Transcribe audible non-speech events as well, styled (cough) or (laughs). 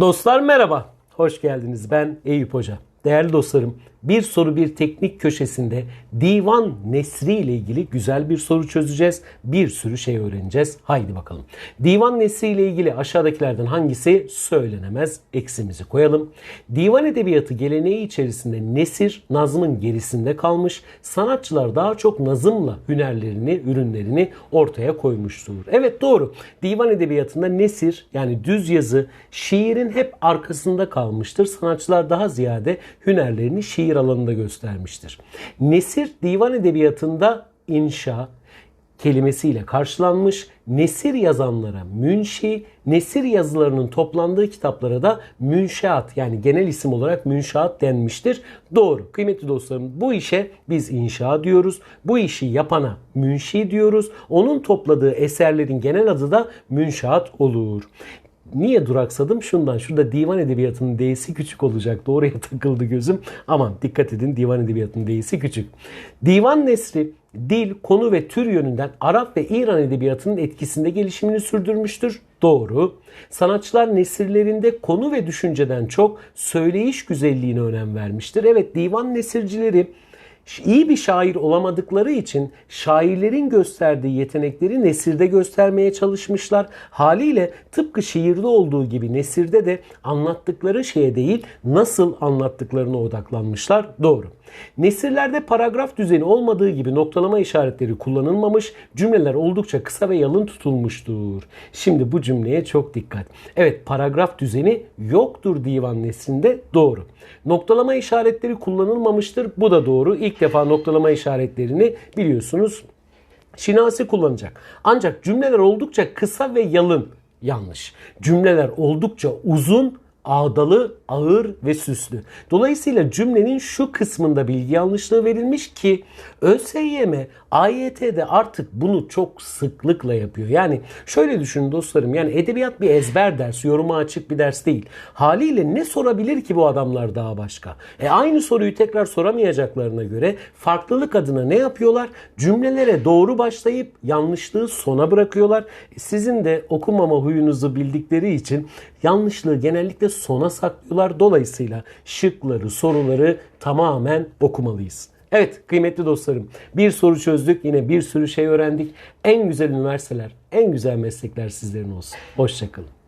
Dostlar merhaba. Hoş geldiniz. Ben Eyüp Hoca. Değerli dostlarım, bir soru bir teknik köşesinde divan nesri ile ilgili güzel bir soru çözeceğiz. Bir sürü şey öğreneceğiz. Haydi bakalım. Divan nesri ile ilgili aşağıdakilerden hangisi söylenemez? Eksimizi koyalım. Divan edebiyatı geleneği içerisinde nesir nazmın gerisinde kalmış. Sanatçılar daha çok nazımla hünerlerini, ürünlerini ortaya koymuştur. Evet doğru. Divan edebiyatında nesir yani düz yazı şiirin hep arkasında kalmıştır. Sanatçılar daha ziyade hünerlerini şiir alanında göstermiştir. Nesir divan edebiyatında inşa kelimesiyle karşılanmış. Nesir yazanlara münşi, nesir yazılarının toplandığı kitaplara da münşaat yani genel isim olarak münşaat denmiştir. Doğru. Kıymetli dostlarım bu işe biz inşa diyoruz. Bu işi yapana münşi diyoruz. Onun topladığı eserlerin genel adı da münşaat olur. Niye duraksadım? Şundan. Şurada divan edebiyatının D'si küçük olacak. Oraya (laughs) takıldı gözüm. Aman dikkat edin divan edebiyatının D'si küçük. Divan nesri dil, konu ve tür yönünden Arap ve İran edebiyatının etkisinde gelişimini sürdürmüştür. Doğru. Sanatçılar nesirlerinde konu ve düşünceden çok söyleyiş güzelliğine önem vermiştir. Evet divan nesircileri iyi bir şair olamadıkları için şairlerin gösterdiği yetenekleri nesirde göstermeye çalışmışlar. Haliyle tıpkı şiirde olduğu gibi nesirde de anlattıkları şeye değil nasıl anlattıklarına odaklanmışlar. Doğru. Nesirlerde paragraf düzeni olmadığı gibi noktalama işaretleri kullanılmamış, cümleler oldukça kısa ve yalın tutulmuştur. Şimdi bu cümleye çok dikkat. Evet paragraf düzeni yoktur divan nesrinde doğru. Noktalama işaretleri kullanılmamıştır bu da doğru. İlk defa noktalama işaretlerini biliyorsunuz Şinasi kullanacak. Ancak cümleler oldukça kısa ve yalın yanlış. Cümleler oldukça uzun ağdalı, ağır ve süslü. Dolayısıyla cümlenin şu kısmında bilgi yanlışlığı verilmiş ki ÖSYM AYT'de artık bunu çok sıklıkla yapıyor. Yani şöyle düşünün dostlarım yani edebiyat bir ezber ders, yoruma açık bir ders değil. Haliyle ne sorabilir ki bu adamlar daha başka? E aynı soruyu tekrar soramayacaklarına göre farklılık adına ne yapıyorlar? Cümlelere doğru başlayıp yanlışlığı sona bırakıyorlar. Sizin de okumama huyunuzu bildikleri için yanlışlığı genellikle sona saklıyorlar. Dolayısıyla şıkları, soruları tamamen okumalıyız. Evet kıymetli dostlarım bir soru çözdük yine bir sürü şey öğrendik. En güzel üniversiteler, en güzel meslekler sizlerin olsun. Hoşçakalın.